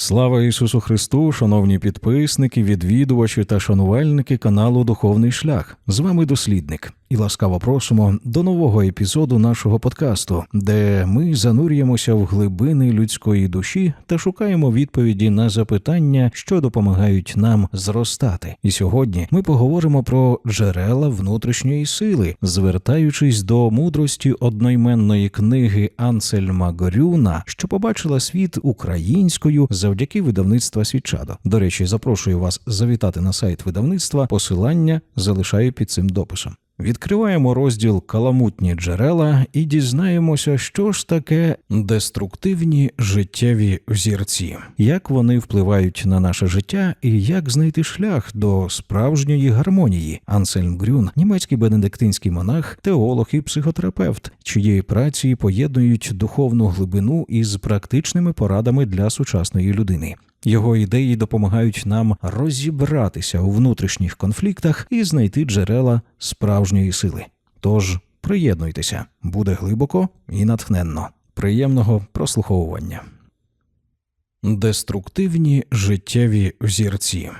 Слава Ісусу Христу, шановні підписники, відвідувачі та шанувальники каналу Духовний Шлях. З вами дослідник і ласкаво просимо до нового епізоду нашого подкасту, де ми занурюємося в глибини людської душі та шукаємо відповіді на запитання, що допомагають нам зростати. І сьогодні ми поговоримо про джерела внутрішньої сили, звертаючись до мудрості одноіменної книги Ансельма Горюна, що побачила світ українською завдяки видавництва Свічадо. До речі, запрошую вас завітати на сайт видавництва. Посилання залишаю під цим дописом. Відкриваємо розділ Каламутні джерела і дізнаємося, що ж таке деструктивні життєві взірці, як вони впливають на наше життя і як знайти шлях до справжньої гармонії. Ансельм Грюн, німецький бенедиктинський монах, теолог і психотерапевт, чиї праці поєднують духовну глибину із практичними порадами для сучасної людини. Його ідеї допомагають нам розібратися у внутрішніх конфліктах і знайти джерела справжньої сили. Тож приєднуйтеся, буде глибоко і натхненно. Приємного прослуховування. Деструктивні життєві взірці.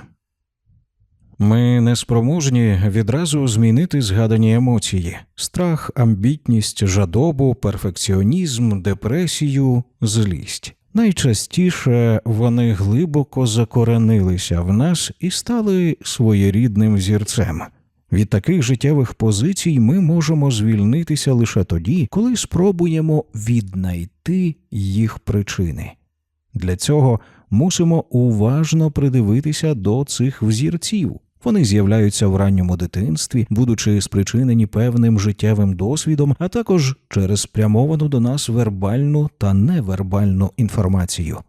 Ми не спроможні відразу змінити згадані емоції: страх, амбітність, жадобу, перфекціонізм, депресію, злість. Найчастіше вони глибоко закоренилися в нас і стали своєрідним зірцем. Від таких життєвих позицій ми можемо звільнитися лише тоді, коли спробуємо віднайти їх причини. Для цього мусимо уважно придивитися до цих взірців. Вони з'являються в ранньому дитинстві, будучи спричинені певним життєвим досвідом, а також через спрямовану до нас вербальну та невербальну інформацію.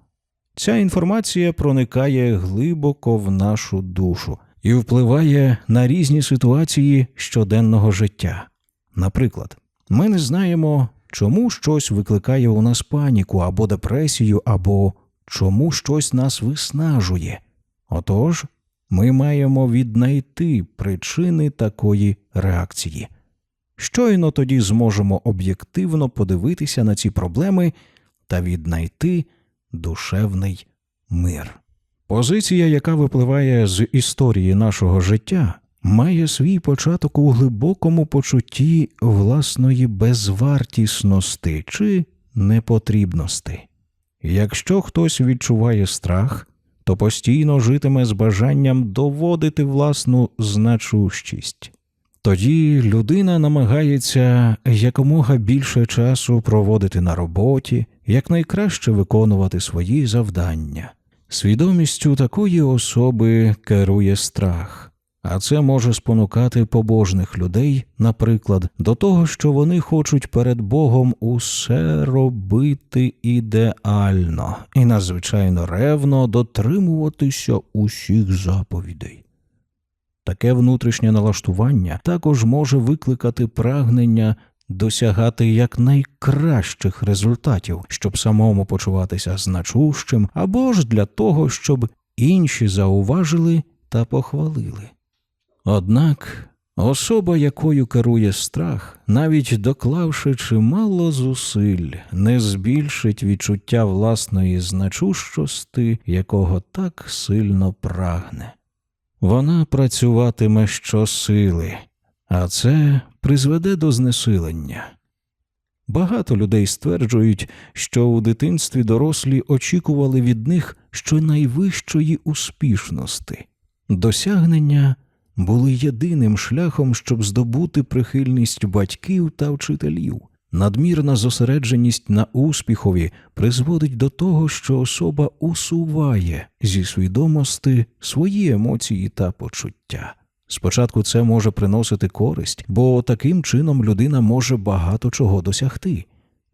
Ця інформація проникає глибоко в нашу душу і впливає на різні ситуації щоденного життя. Наприклад, ми не знаємо, чому щось викликає у нас паніку або депресію, або чому щось нас виснажує. Отож, ми маємо віднайти причини такої реакції. Щойно тоді зможемо об'єктивно подивитися на ці проблеми та віднайти душевний мир. Позиція, яка випливає з історії нашого життя, має свій початок у глибокому почутті власної безвартісності чи непотрібності. Якщо хтось відчуває страх, то постійно житиме з бажанням доводити власну значущість. Тоді людина намагається якомога більше часу проводити на роботі, якнайкраще виконувати свої завдання. Свідомістю такої особи керує страх, а це може спонукати побожних людей, наприклад, до того, що вони хочуть перед Богом усе робити ідеально і надзвичайно ревно дотримуватися усіх заповідей. Таке внутрішнє налаштування також може викликати прагнення досягати якнайкращих результатів, щоб самому почуватися значущим, або ж для того, щоб інші зауважили та похвалили. Однак особа, якою керує страх, навіть доклавши чимало зусиль, не збільшить відчуття власної значущості, якого так сильно прагне. Вона працюватиме щосили, а це призведе до знесилення. Багато людей стверджують, що у дитинстві дорослі очікували від них щонайвищої успішності. Досягнення були єдиним шляхом, щоб здобути прихильність батьків та вчителів. Надмірна зосередженість на успіхові призводить до того, що особа усуває зі свідомості свої емоції та почуття. Спочатку це може приносити користь, бо таким чином людина може багато чого досягти.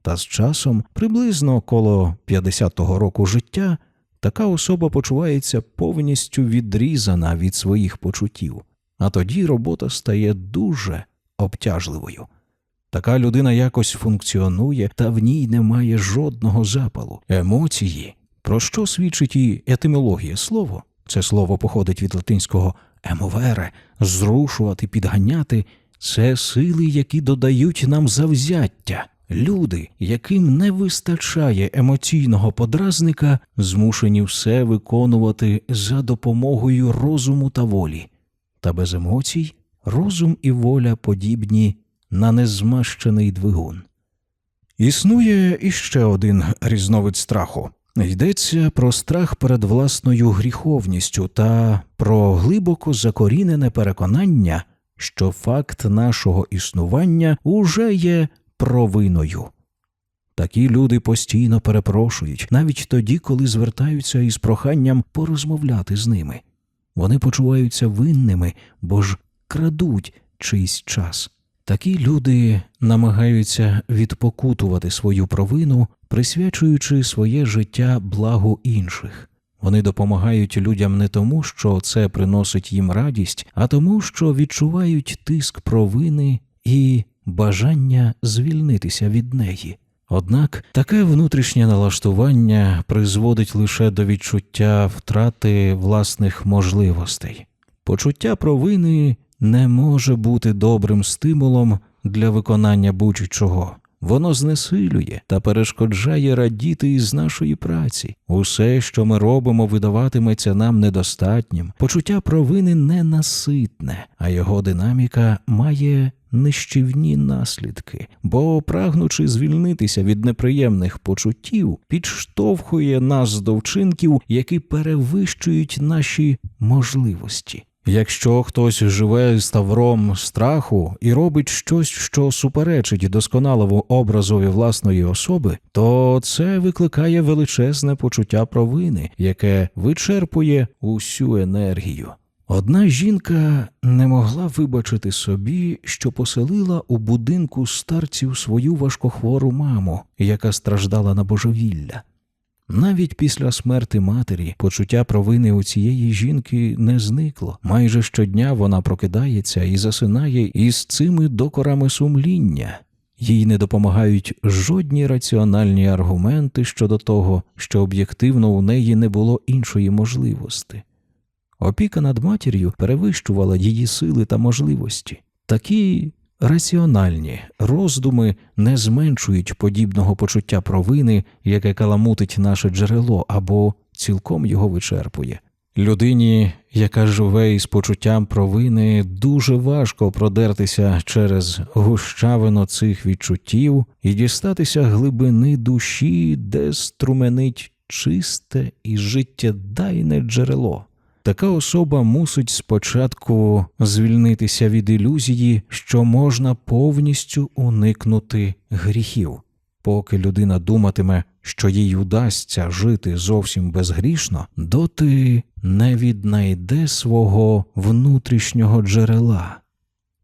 Та з часом, приблизно коло 50-го року життя, така особа почувається повністю відрізана від своїх почуттів, а тоді робота стає дуже обтяжливою. Така людина якось функціонує, та в ній немає жодного запалу. Емоції, про що свідчить і етимологія слова, це слово походить від латинського емовере, зрушувати, підганяти це сили, які додають нам завзяття, Люди, яким не вистачає емоційного подразника, змушені все виконувати за допомогою розуму та волі. Та без емоцій розум і воля подібні на незмащений двигун. Існує іще один різновид страху. Йдеться про страх перед власною гріховністю та про глибоко закорінене переконання, що факт нашого існування уже є провиною. Такі люди постійно перепрошують, навіть тоді, коли звертаються із проханням порозмовляти з ними. Вони почуваються винними, бо ж крадуть чийсь час. Такі люди намагаються відпокутувати свою провину, присвячуючи своє життя благу інших. Вони допомагають людям не тому, що це приносить їм радість, а тому, що відчувають тиск провини і бажання звільнитися від неї. Однак таке внутрішнє налаштування призводить лише до відчуття втрати власних можливостей. Почуття провини не може бути добрим стимулом для виконання будь-чого. Воно знесилює та перешкоджає радіти із нашої праці. Усе, що ми робимо, видаватиметься нам недостатнім. Почуття провини ненаситне, а його динаміка має нищівні наслідки, бо, прагнучи звільнитися від неприємних почуттів, підштовхує нас до вчинків, які перевищують наші можливості. Якщо хтось живе з тавром страху і робить щось, що суперечить досконалому образові власної особи, то це викликає величезне почуття провини, яке вичерпує усю енергію. Одна жінка не могла вибачити собі, що поселила у будинку старців свою важкохвору маму, яка страждала на божевілля. Навіть після смерти матері почуття провини у цієї жінки не зникло. Майже щодня вона прокидається і засинає із цими докорами сумління. Їй не допомагають жодні раціональні аргументи щодо того, що об'єктивно у неї не було іншої можливості. Опіка над матір'ю перевищувала її сили та можливості. Такі раціональні роздуми не зменшують подібного почуття провини, яке каламутить наше джерело або цілком його вичерпує. Людині, яка живе із почуттям провини, дуже важко продертися через гущавину цих відчуттів і дістатися глибини душі, де струменить чисте і життєдайне джерело. Така особа мусить спочатку звільнитися від ілюзії, що можна повністю уникнути гріхів. Поки людина думатиме, що їй удасться жити зовсім безгрішно, доти не віднайде свого внутрішнього джерела.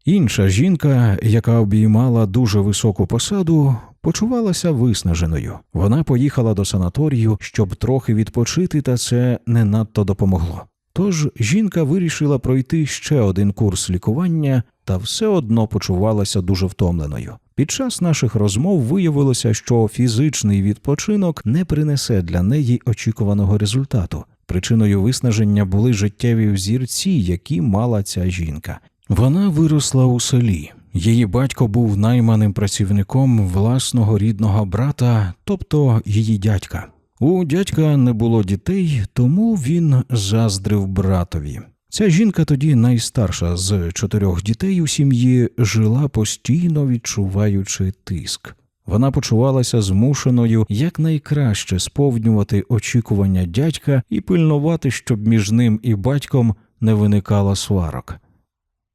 Інша жінка, яка обіймала дуже високу посаду, почувалася виснаженою. Вона поїхала до санаторію, щоб трохи відпочити, та це не надто допомогло. Тож жінка вирішила пройти ще один курс лікування та все одно почувалася дуже втомленою. Під час наших розмов виявилося, що фізичний відпочинок не принесе для неї очікуваного результату. Причиною виснаження були життєві взірці, які мала ця жінка. Вона виросла у селі. Її батько був найманим працівником власного рідного брата, тобто її дядька. У дядька не було дітей, тому він заздрив братові. Ця жінка тоді найстарша з чотирьох дітей у сім'ї жила постійно відчуваючи тиск. Вона почувалася змушеною якнайкраще сповнювати очікування дядька і пильнувати, щоб між ним і батьком не виникало сварок.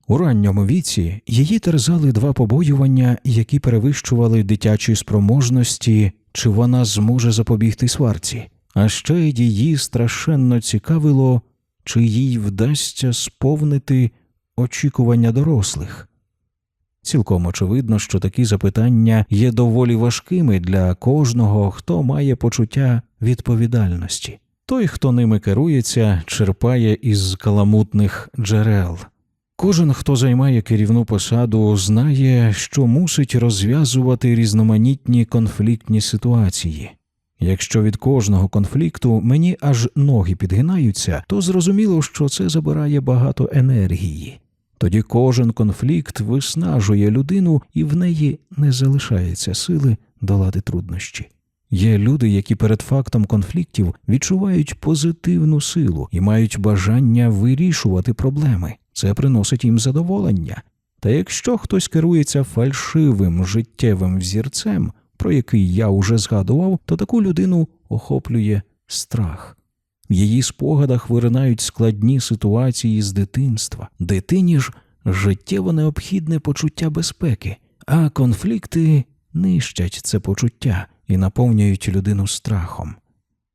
У ранньому віці її терзали два побоювання, які перевищували дитячі спроможності, чи вона зможе запобігти сварці. А ще її страшенно цікавило, чи їй вдасться сповнити очікування дорослих. Цілком очевидно, що такі запитання є доволі важкими для кожного, хто має почуття відповідальності. Той, хто ними керується, черпає із каламутних джерел. Кожен, хто займає керівну посаду, знає, що мусить розв'язувати різноманітні конфліктні ситуації. Якщо від кожного конфлікту мені аж ноги підгинаються, то зрозуміло, що це забирає багато енергії. Тоді кожен конфлікт виснажує людину, і в неї не залишається сили долати труднощі. Є люди, які перед фактом конфліктів відчувають позитивну силу і мають бажання вирішувати проблеми. Це приносить їм задоволення. Та якщо хтось керується фальшивим життєвим взірцем, про який я уже згадував, то таку людину охоплює страх. В її спогадах виринають складні ситуації з дитинства. Дитині ж життєво необхідне почуття безпеки, а конфлікти нищать це почуття і наповнюють людину страхом.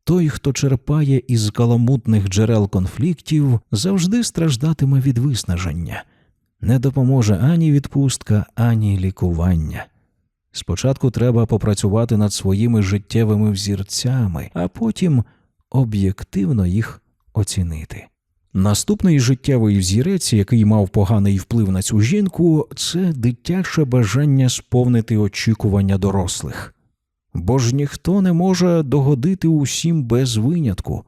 Той, хто черпає із каламутних джерел конфліктів, завжди страждатиме від виснаження, не допоможе ані відпустка, ані лікування. Спочатку треба попрацювати над своїми життєвими взірцями, а потім об'єктивно їх оцінити. Наступний життєвий взірець, який мав поганий вплив на цю жінку, це дитяче бажання сповнити очікування дорослих. Бо ж ніхто не може догодити усім без винятку.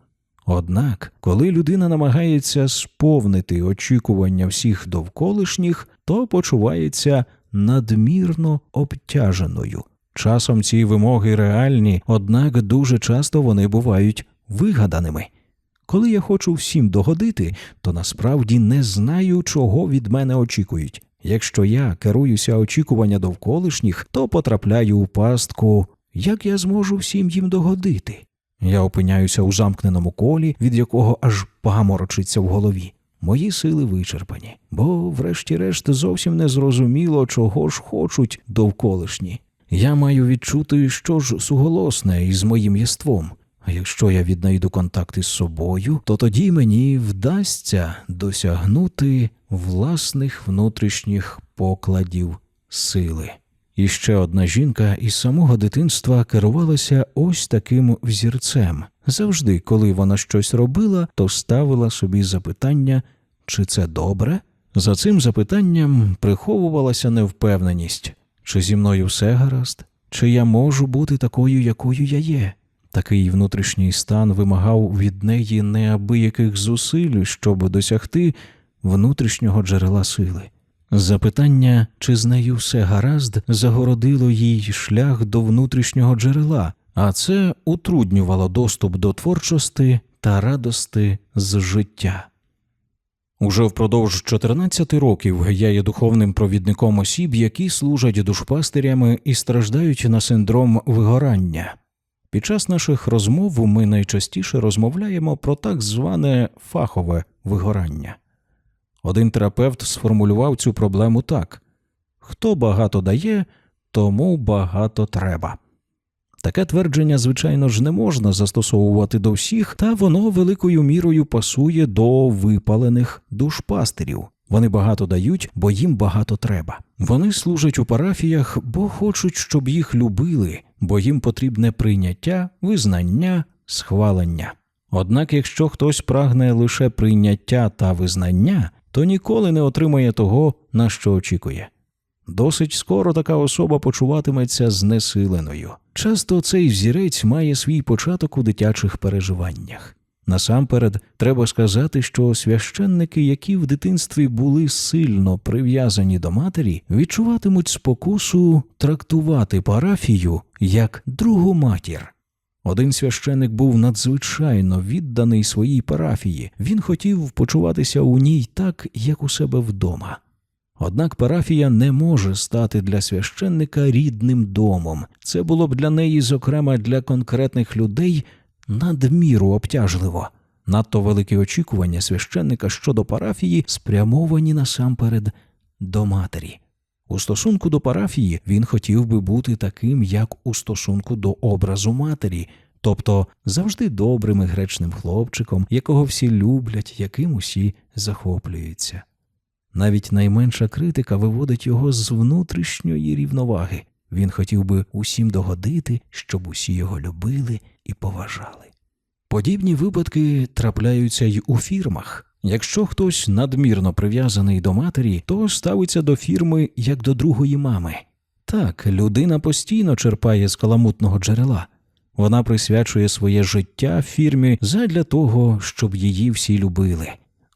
Однак, коли людина намагається сповнити очікування всіх довколишніх, то почувається надмірно обтяженою. Часом ці вимоги реальні, однак дуже часто вони бувають вигаданими. Коли я хочу всім догодити, то насправді не знаю, чого від мене очікують. Якщо я керуюся очікування довколишніх, то потрапляю у пастку, як я зможу всім їм догодити. Я опиняюся у замкненому колі, від якого аж паморочиться в голові. Мої сили вичерпані, бо, врешті-решт, зовсім не зрозуміло, чого ж хочуть довколишні. Я маю відчути, що ж суголосне із моїм єством. А якщо я віднайду контакт із собою, то тоді мені вдасться досягнути власних внутрішніх покладів сили. І ще одна жінка із самого дитинства керувалася ось таким взірцем. Завжди, коли вона щось робила, то ставила собі запитання, чи це добре? За цим запитанням приховувалася невпевненість, чи зі мною все гаразд, чи я можу бути такою, якою я є. Такий внутрішній стан вимагав від неї неабияких зусиль, щоб досягти внутрішнього джерела сили. Запитання, чи з нею все гаразд, загородило їй шлях до внутрішнього джерела, а це утруднювало доступ до творчості та радости з життя. Уже впродовж 14 років я є духовним провідником осіб, які служать душпастирями і страждають на синдром вигорання. Під час наших розмов ми найчастіше розмовляємо про так зване фахове вигорання. Один терапевт сформулював цю проблему так хто багато дає, тому багато треба. Таке твердження, звичайно ж, не можна застосовувати до всіх, та воно великою мірою пасує до випалених душпастирів. Вони багато дають, бо їм багато треба. Вони служать у парафіях, бо хочуть, щоб їх любили, бо їм потрібне прийняття, визнання, схвалення. Однак, якщо хтось прагне лише прийняття та визнання, то ніколи не отримає того, на що очікує. Досить скоро така особа почуватиметься знесиленою. Часто цей взірець має свій початок у дитячих переживаннях. Насамперед, треба сказати, що священники, які в дитинстві були сильно прив'язані до матері, відчуватимуть спокусу трактувати парафію як другу матір. Один священик був надзвичайно відданий своїй парафії. Він хотів почуватися у ній так, як у себе вдома. Однак парафія не може стати для священника рідним домом. Це було б для неї, зокрема для конкретних людей, надміру обтяжливо. Надто великі очікування священника щодо парафії спрямовані насамперед до матері. У стосунку до парафії він хотів би бути таким, як у стосунку до образу матері, тобто завжди добрим і гречним хлопчиком, якого всі люблять, яким усі захоплюються. Навіть найменша критика виводить його з внутрішньої рівноваги. Він хотів би усім догодити, щоб усі його любили і поважали. Подібні випадки трапляються й у фірмах. Якщо хтось надмірно прив'язаний до матері, то ставиться до фірми як до другої мами. Так, людина постійно черпає з каламутного джерела. Вона присвячує своє життя фірмі задля того, щоб її всі любили.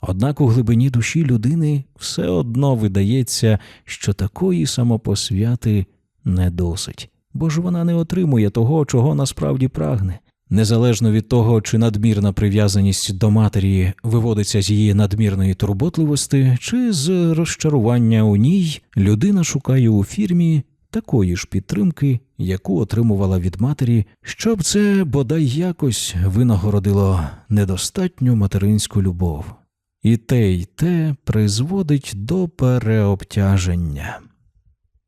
Однак у глибині душі людини все одно видається, що такої самопосвяти не досить, бо ж вона не отримує того, чого насправді прагне. Незалежно від того, чи надмірна прив'язаність до матері виводиться з її надмірної турботливості, чи з розчарування у ній, людина шукає у фірмі такої ж підтримки, яку отримувала від матері, щоб це бодай якось винагородило недостатню материнську любов. І те, й те призводить до переобтяження.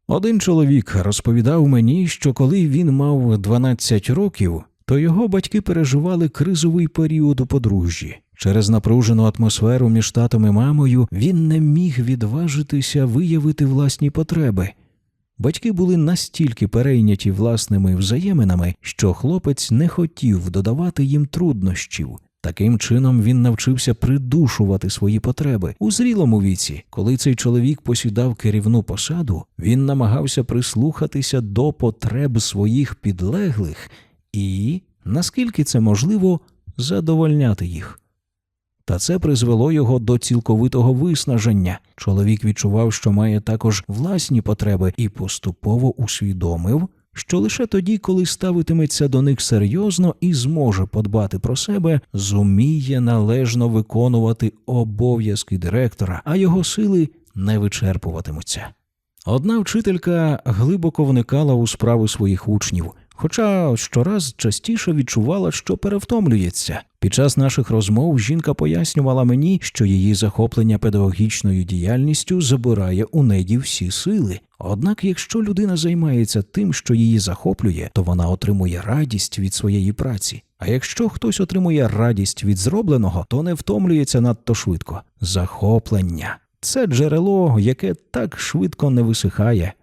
Один чоловік розповідав мені, що коли він мав 12 років, то його батьки переживали кризовий період у подружжі. Через напружену атмосферу між татом і мамою він не міг відважитися виявити власні потреби. Батьки були настільки перейняті власними взаєминами, що хлопець не хотів додавати їм труднощів. Таким чином він навчився придушувати свої потреби. У зрілому віці, коли цей чоловік посідав керівну посаду, він намагався прислухатися до потреб своїх підлеглих і, наскільки це можливо, задовольняти їх. Та це призвело його до цілковитого виснаження. Чоловік відчував, що має також власні потреби, і поступово усвідомив, що лише тоді, коли ставитиметься до них серйозно і зможе подбати про себе, зуміє належно виконувати обов'язки директора, а його сили не вичерпуватимуться. Одна вчителька глибоко вникала у справи своїх учнів, хоча щораз частіше відчувала, що перевтомлюється. Під час наших розмов жінка пояснювала мені, що її захоплення педагогічною діяльністю забирає у неді всі сили. Однак, якщо людина займається тим, що її захоплює, то вона отримує радість від своєї праці. А якщо хтось отримує радість від зробленого, то не втомлюється надто швидко. Захоплення це джерело, яке так швидко не висихає.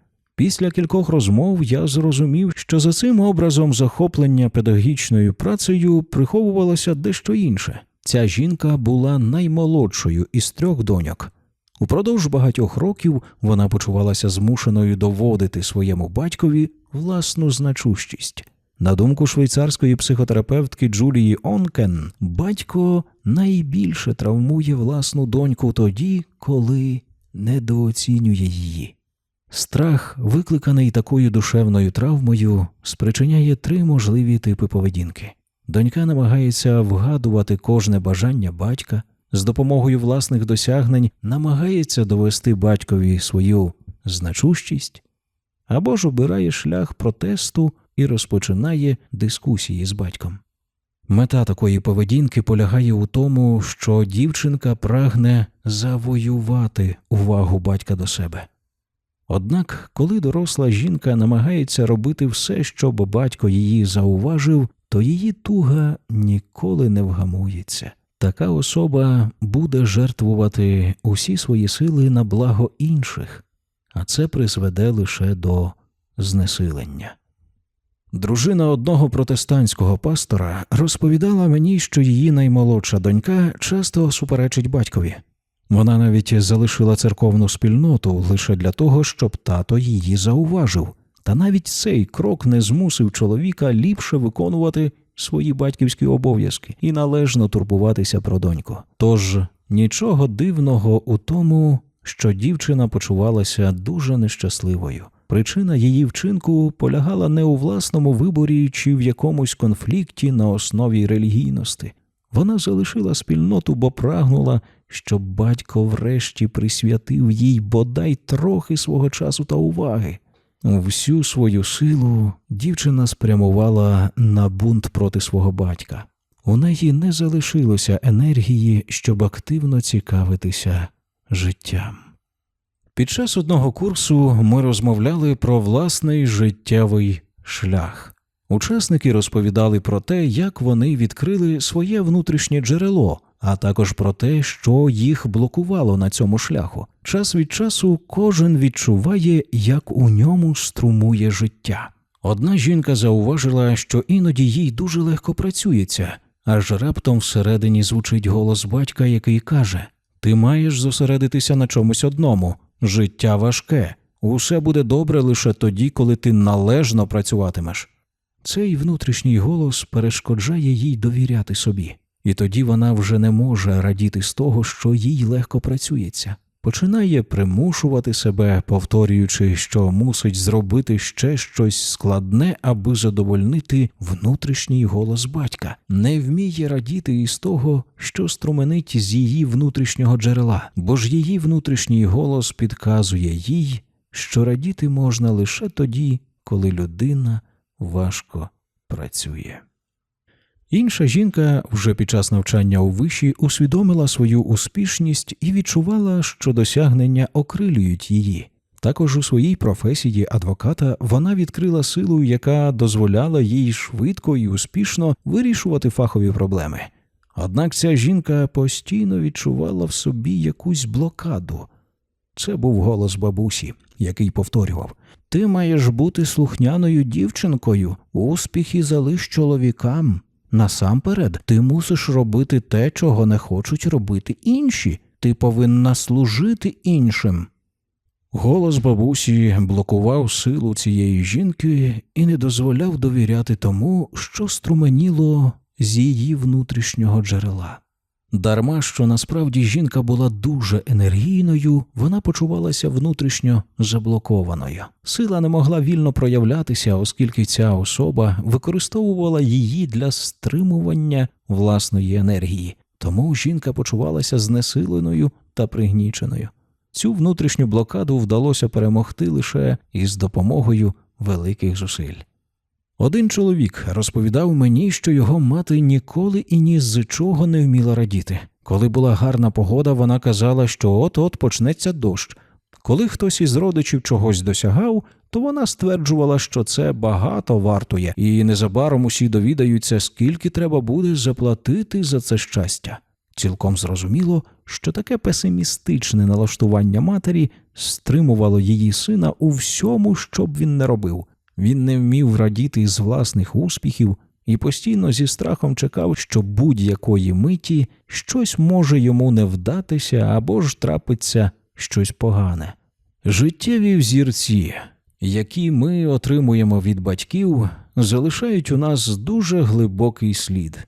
Після кількох розмов я зрозумів, що за цим образом захоплення педагогічною працею приховувалося дещо інше. Ця жінка була наймолодшою із трьох доньок. Упродовж багатьох років вона почувалася змушеною доводити своєму батькові власну значущість. На думку швейцарської психотерапевтки Джулії Онкен, батько найбільше травмує власну доньку тоді, коли недооцінює її. Страх, викликаний такою душевною травмою, спричиняє три можливі типи поведінки. Донька намагається вгадувати кожне бажання батька, з допомогою власних досягнень намагається довести батькові свою значущість, або ж обирає шлях протесту і розпочинає дискусії з батьком. Мета такої поведінки полягає у тому, що дівчинка прагне завоювати увагу батька до себе. Однак, коли доросла жінка намагається робити все, щоб батько її зауважив, то її туга ніколи не вгамується. Така особа буде жертвувати усі свої сили на благо інших, а це призведе лише до знесилення. Дружина одного протестантського пастора розповідала мені, що її наймолодша донька часто суперечить батькові. Вона навіть залишила церковну спільноту лише для того, щоб тато її зауважив, та навіть цей крок не змусив чоловіка ліпше виконувати свої батьківські обов'язки і належно турбуватися про доньку. Тож нічого дивного у тому, що дівчина почувалася дуже нещасливою. Причина її вчинку полягала не у власному виборі чи в якомусь конфлікті на основі релігійності. Вона залишила спільноту, бо прагнула, щоб батько врешті присвятив їй бодай трохи свого часу та уваги. Всю свою силу дівчина спрямувала на бунт проти свого батька. У неї не залишилося енергії, щоб активно цікавитися життям. Під час одного курсу ми розмовляли про власний життєвий шлях. Учасники розповідали про те, як вони відкрили своє внутрішнє джерело, а також про те, що їх блокувало на цьому шляху. Час від часу кожен відчуває, як у ньому струмує життя. Одна жінка зауважила, що іноді їй дуже легко працюється, аж раптом всередині звучить голос батька, який каже: Ти маєш зосередитися на чомусь одному. Життя важке, усе буде добре лише тоді, коли ти належно працюватимеш. Цей внутрішній голос перешкоджає їй довіряти собі. і тоді вона вже не може радіти з того, що їй легко працюється. Починає примушувати себе, повторюючи, що мусить зробити ще щось складне, аби задовольнити внутрішній голос батька, не вміє радіти із того, що струменить з її внутрішнього джерела, бо ж її внутрішній голос підказує їй, що радіти можна лише тоді, коли людина важко працює. Інша жінка вже під час навчання у виші усвідомила свою успішність і відчувала, що досягнення окрилюють її. Також у своїй професії адвоката вона відкрила силу, яка дозволяла їй швидко і успішно вирішувати фахові проблеми. Однак ця жінка постійно відчувала в собі якусь блокаду. Це був голос бабусі, який повторював Ти маєш бути слухняною дівчинкою, успіхи залиш чоловікам. Насамперед, ти мусиш робити те, чого не хочуть робити інші. Ти повинна служити іншим. Голос бабусі блокував силу цієї жінки і не дозволяв довіряти тому, що струменіло з її внутрішнього джерела. Дарма що насправді жінка була дуже енергійною, вона почувалася внутрішньо заблокованою. Сила не могла вільно проявлятися, оскільки ця особа використовувала її для стримування власної енергії. Тому жінка почувалася знесиленою та пригніченою. Цю внутрішню блокаду вдалося перемогти лише із допомогою великих зусиль. Один чоловік розповідав мені, що його мати ніколи і ні з чого не вміла радіти. Коли була гарна погода, вона казала, що от-от почнеться дощ. Коли хтось із родичів чогось досягав, то вона стверджувала, що це багато вартує, і незабаром усі довідаються, скільки треба буде заплатити за це щастя. Цілком зрозуміло, що таке песимістичне налаштування матері стримувало її сина у всьому, що б він не робив. Він не вмів радіти з власних успіхів і постійно зі страхом чекав, що будь-якої миті щось може йому не вдатися або ж трапиться щось погане. Життєві взірці, які ми отримуємо від батьків, залишають у нас дуже глибокий слід.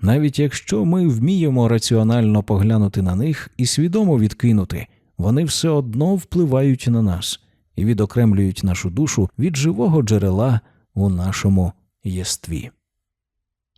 Навіть якщо ми вміємо раціонально поглянути на них і свідомо відкинути, вони все одно впливають на нас і відокремлюють нашу душу від живого джерела у нашому єстві.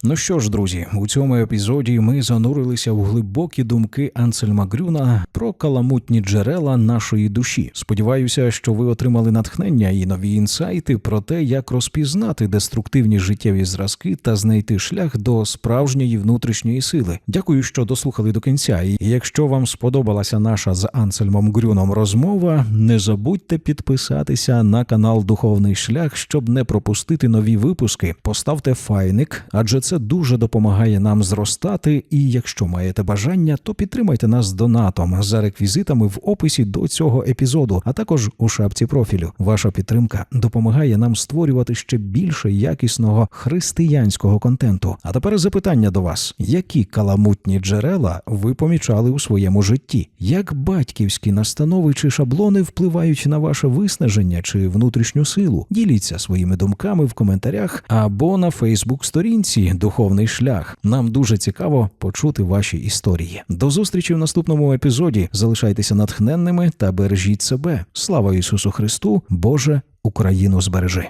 Ну що ж, друзі, у цьому епізоді ми занурилися в глибокі думки Ансельма Грюна про каламутні джерела нашої душі. Сподіваюся, що ви отримали натхнення і нові інсайти про те, як розпізнати деструктивні життєві зразки та знайти шлях до справжньої внутрішньої сили. Дякую, що дослухали до кінця. І якщо вам сподобалася наша з Ансельмом Грюном розмова, не забудьте підписатися на канал Духовний Шлях, щоб не пропустити нові випуски. Поставте файник, адже це дуже допомагає нам зростати. І якщо маєте бажання, то підтримайте нас донатом за реквізитами в описі до цього епізоду, а також у шапці профілю. Ваша підтримка допомагає нам створювати ще більше якісного християнського контенту. А тепер запитання до вас: які каламутні джерела ви помічали у своєму житті? Як батьківські настанови чи шаблони впливають на ваше виснаження чи внутрішню силу? Діліться своїми думками в коментарях або на Фейсбук-сторінці Духовний шлях. Нам дуже цікаво почути ваші історії. До зустрічі в наступному епізоді. Залишайтеся натхненними та бережіть себе. Слава Ісусу Христу! Боже, Україну збережи!